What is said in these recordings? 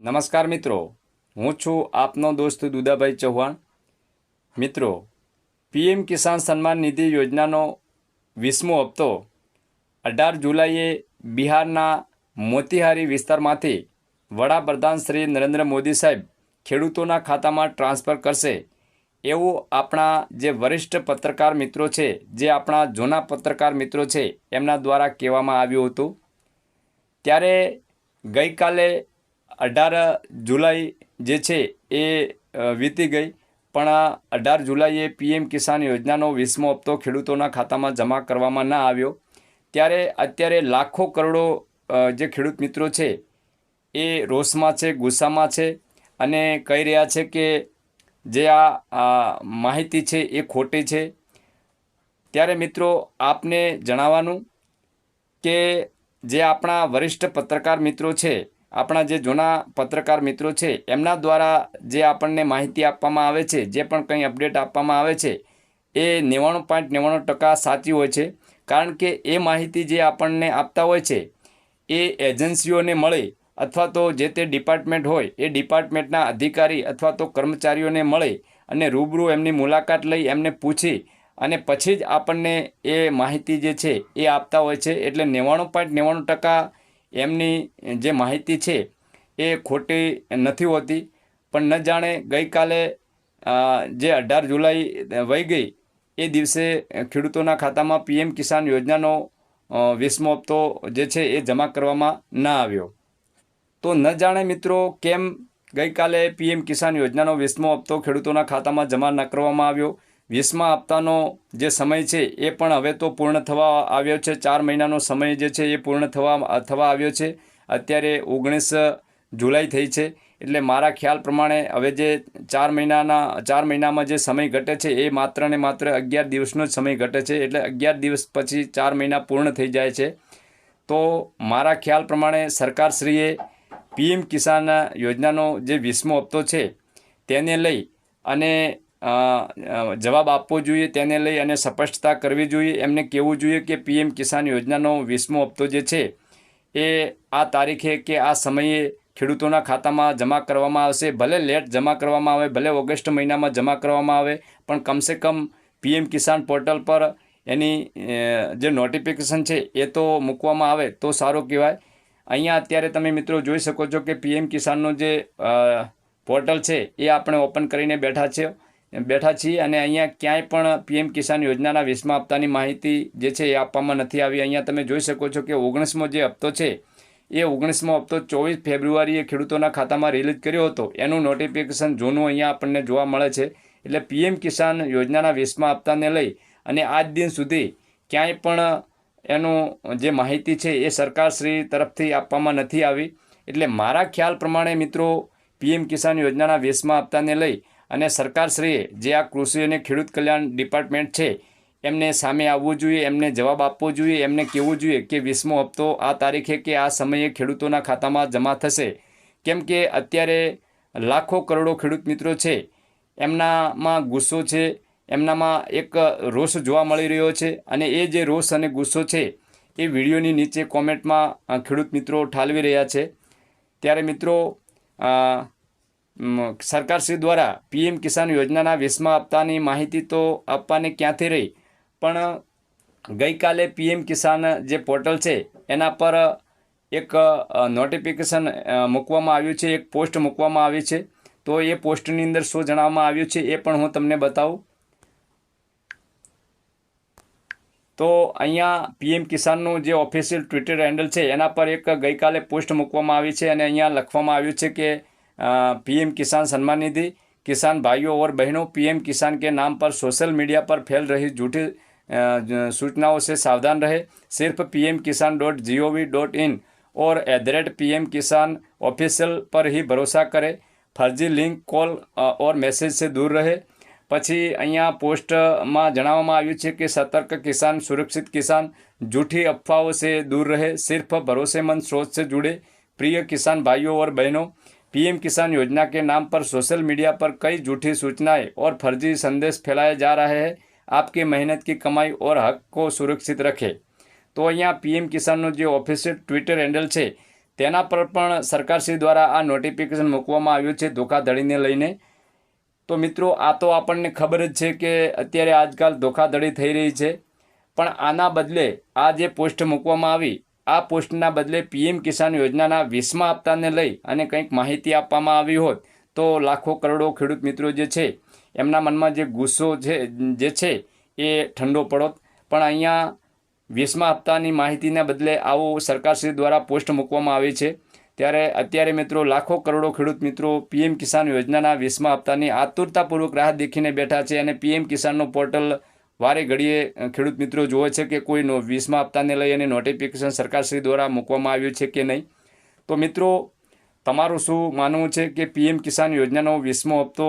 નમસ્કાર મિત્રો. હું છું આપનો દોસ્ત દુદાભાઈ ચૌહાણ. મિત્રો, પીએમ કિસાન સન્માન નિધિ યોજનાનો વીસમો હપ્તો અઢાર જુલાઈએ બિહારના મોતીહારી વિસ્તારમાંથી વડાપ્રધાન શ્રી નરેન્દ્ર મોદી સાહેબ ખેડૂતોના ખાતામાં ટ્રાન્સફર કરશે. એવું આપણા જે વરિષ્ઠ પત્રકાર મિત્રો છે, જે આપણા જૂના પત્રકાર મિત્રો છે, એમના દ્વારા કહેવામાં આવ્યું હતું. ત્યારે ગઈકાલે અઢાર જુલાઈ જે છે એ વીતી ગઈ. પણ આ અઢાર જુલાઈએ પીએમ કિસાન યોજનાનો વીસમો હપ્તો ખેડૂતોના ખાતામાં જમા કરવામાં ના આવ્યો. ત્યારે અત્યારે લાખો કરોડો જે ખેડૂત મિત્રો છે એ રોષમાં છે, ગુસ્સામાં છે અને કહી રહ્યા છે કે જે આ માહિતી છે એ ખોટી છે. ત્યારે મિત્રો આપને જણાવવાનું કે જે આપણા વરિષ્ઠ પત્રકાર મિત્રો છે આપણા જે જૂના પત્રકાર મિત્રો છે, એમના દ્વારા જે આપણને માહિતી આપવામાં આવે છે, જે પણ કંઈ અપડેટ આપવામાં આવે છે, એ નેવાણું પોઈન્ટ નેવાણું ટકા સાચી હોય છે. કારણ કે એ માહિતી જે આપણને આપતા હોય છે, એ એજન્સીઓને મળે અથવા તો જે તે ડિપાર્ટમેન્ટ હોય, એ ડિપાર્ટમેન્ટના અધિકારી અથવા તો કર્મચારીઓને મળે અને રૂબરૂ એમની મુલાકાત લઈ એમને પૂછી અને પછી જ આપણને એ માહિતી જે છે, એ આપતા હોય છે. એટલે નેવાણું પોઈન્ટ નેવાણું ટકા એમની જે માહિતી છે એ ખોટી નથી હોતી. પણ ન જાણે ગઈકાલે જે અઢાર જુલાઈ વહી ગઈ, એ દિવસે ખેડૂતોના ખાતામાં પીએમ કિસાન યોજનાનો વીસમો હપ્તો જે છે એ જમા કરવામાં ના આવ્યો. તો ન જાણે મિત્રો કેમ ગઈકાલે પીએમ કિસાન યોજનાનો વીસમો હપ્તો ખેડૂતોના ખાતામાં જમા ન કરવામાં આવ્યો? વીસમા હપ્તાનો જે સમય છે એ પણ હવે તો પૂર્ણ થવા આવ્યો છે. ચાર મહિનાનો સમય જે છે એ પૂર્ણ થવા થવા આવ્યો છે. અત્યારે ઓગણીસ જુલાઈ થઈ છે. એટલે મારા ખ્યાલ પ્રમાણે હવે જે ચાર મહિનાના, ચાર મહિનામાં જે સમય ઘટે છે એ માત્ર ને માત્ર અગિયાર દિવસનો જ સમય ઘટે છે. એટલે અગિયાર દિવસ પછી ચાર મહિના પૂર્ણ થઈ જાય છે. તો મારા ખ્યાલ પ્રમાણે સરકારશ્રીએ પીએમ કિસાન યોજનાનો જે વીસમો હપ્તો છે તેને લઈ અને જવાબ આપવો જોઈએ તેને લઈ અને સ્પષ્ટતા કરવી જોઈએ. એમને કહેવું જોઈએ કે પીએમ કિસાન યોજનાનો વીસમો હપ્તો જે છે એ આ તારીખે કે આ સમયે ખેડૂતોના ખાતામાં જમા કરવામાં આવશે. ભલે લેટ જમા કરવામાં આવે, ભલે ઓગસ્ટ મહિનામાં જમા કરવામાં આવે, પણ કમસે કમ પીએમ કિસાન પોર્ટલ પર એની જે નોટિફિકેશન છે એ તો મૂકવામાં આવે તો સારું કહેવાય. અહીંયા અત્યારે તમે મિત્રો જોઈ શકો છો કે પીએમ કિસાનનો જે પોર્ટલ છે એ આપણે ઓપન કરીને બેઠા છે બેઠા છીએ અને અહીંયા ક્યાંય પણ પીએમ કિસાન યોજનાના વીસમા હપ્તાની માહિતી જે છે એ આપવામાં નથી આવી. અહીંયા તમે જોઈ શકો છો કે ઓગણીસમો જે હપ્તો છે, એ ઓગણીસમો હપ્તો ચોવીસ ફેબ્રુઆરીએ ખેડૂતોના ખાતામાં રિલીઝ કર્યો હતો. એનું નોટિફિકેશન જૂનું અહીંયા આપણને જોવા મળે છે. એટલે પીએમ કિસાન યોજનાના વીસમા હપ્તાને લઈ અને આજ દિન સુધી ક્યાંય પણ એનું જે માહિતી છે એ સરકારશ્રી તરફથી આપવામાં નથી આવી. એટલે મારા ખ્યાલ પ્રમાણે મિત્રો, પીએમ કિસાન યોજનાના વીસમા હપ્તાને લઈ અને સરકારશ્રીએ જે આ કૃષિ અને ખેડૂત કલ્યાણ ડિપાર્ટમેન્ટ છે, એમને સામે આવવું જોઈએ, એમને જવાબ આપવો જોઈએ, એમને કહેવું જોઈએ કે વીસમો હપ્તો આ તારીખે કે આ સમયે ખેડૂતોના ખાતામાં જમા થશે. કેમ કે અત્યારે લાખો કરોડો ખેડૂત મિત્રો છે, એમનામાં ગુસ્સો છે, એમનામાં એક રોષ જોવા મળી રહ્યો છે અને એ જે રોષ અને ગુસ્સો છે, એ વિડીયોની નીચે કોમેન્ટમાં ખેડૂત મિત્રો ઠાલવી રહ્યા છે. ત્યારે મિત્રો સરકારશ્રી દ્વારા પીએમ કિસાન યોજનાના વીસમા હપ્તાની માહિતી તો આપવાની ક્યાંથી રહી? પણ, ગઈકાલે પીએમ કિસાન જે પોર્ટલ છે, એના પર એક નોટિફિકેશન મૂકવામાં આવ્યું છે, એક પોસ્ટ મૂકવામાં આવી છે. તો એ પોસ્ટની અંદર શું જણાવવામાં આવ્યું છે એ પણ હું તમને બતાવું. તો અહીંયા પીએમ કિસાનનું જે ઓફિશિયલ ટ્વિટર હેન્ડલ છે, એના પર એક ગઈકાલે પોસ્ટ મૂકવામાં આવી છે અને અહીંયા લખવામાં આવ્યું છે કે पीएम किसान सम्मान निधि किसान भाइयों और बहनों पीएम किसान के नाम पर सोशल मीडिया पर फैल रही झूठी अ, सूचनाओं से सावधान रहे सिर्फ PM Kisan dot G O V dot in और at the rate P M Kisan official पर ही भरोसा करें फर्जी लिंक કોલ ઓર મેસેજ से दूर રહે પછી અહીંયા પોસ્ટમાં જણાવવામાં આવ્યું છે કે સતર્ક કિસાન સુરક્ષિત કિસાન झूठी अफवाहों से दूर रहे सिर्फ भरोसेमंद स्रोत से जुड़े प्रिय किसान भाइयों और बहनों पीएम किसान योजना के नाम पर सोशल मीडिया पर कई झूठी सूचनाएं और फर्जी संदेश फैलाए जा रहे हैं आपकी मेहनत की कमाई और हक को सुरक्षित रखें તો અહીંયા પીએમ કિસાનનો જે ઓફિશિયલ ટ્વિટર હેન્ડલ છે તેના પર પણ સરકારશ્રી દ્વારા આ નોટિફિકેશન મૂકવામાં આવ્યું છે ધોખાધડીને લઈને તો મિત્રો આ તો આપણને ખબર જ છે કે અત્યારે આજકાલ ધોખાધડી થઈ રહી છે પણ આના બદલે આ જે પોસ્ટ મૂકવામાં આવી આ પોસ્ટના બદલે પીએમ કિસાન યોજનાના વીસમા હપ્તાને લઈ અને કંઈક માહિતી આપવામાં આવી હોત, તો લાખો કરોડો ખેડૂત મિત્રો જે છે, એમના મનમાં જે ગુસ્સો છે, જે છે, એ ઠંડો પડોત. પણ અહીંયા વીસમા હપ્તાની માહિતીના બદલે આવો સરકારશ્રી દ્વારા પોસ્ટ મૂકવામાં આવી છે. ત્યારે અત્યારે મિત્રો લાખો કરોડો ખેડૂત મિત્રો પીએમ કિસાન યોજનાના વીસમા હપ્તાની આતુરતાપૂર્વક રાહ દેખીને બેઠા છે અને પીએમ કિસાનનું પોર્ટલ વારે ઘડીએ ખેડૂત મિત્રો જુએ છે કે કોઈ વીસમા હપ્તાને લઈ અને નોટિફિકેશન સરકારશ્રી દ્વારા મૂકવામાં આવ્યું છે કે નહીં? તો મિત્રો, તમારું શું માનવું છે કે પીએમ કિસાન યોજનાનો વીસમો હપ્તો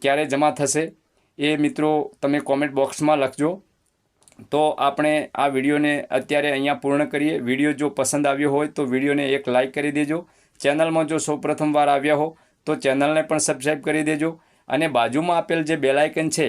ક્યારે જમા થશે? એ મિત્રો, તમે કોમેન્ટ બોક્સમાં લખજો. તો આપણે આ વિડીયોને અત્યારે અહીંયા પૂર્ણ કરીએ. વીડિયો જો પસંદ આવ્યો હોય તો વિડીયોને એક લાઇક કરી દેજો. ચેનલમાં જો સૌ પ્રથમવાર આવ્યા હો તો ચેનલને પણ સબસ્ક્રાઈબ કરી દેજો. અને બાજુમાં આપેલ જે બેલાઇકન છે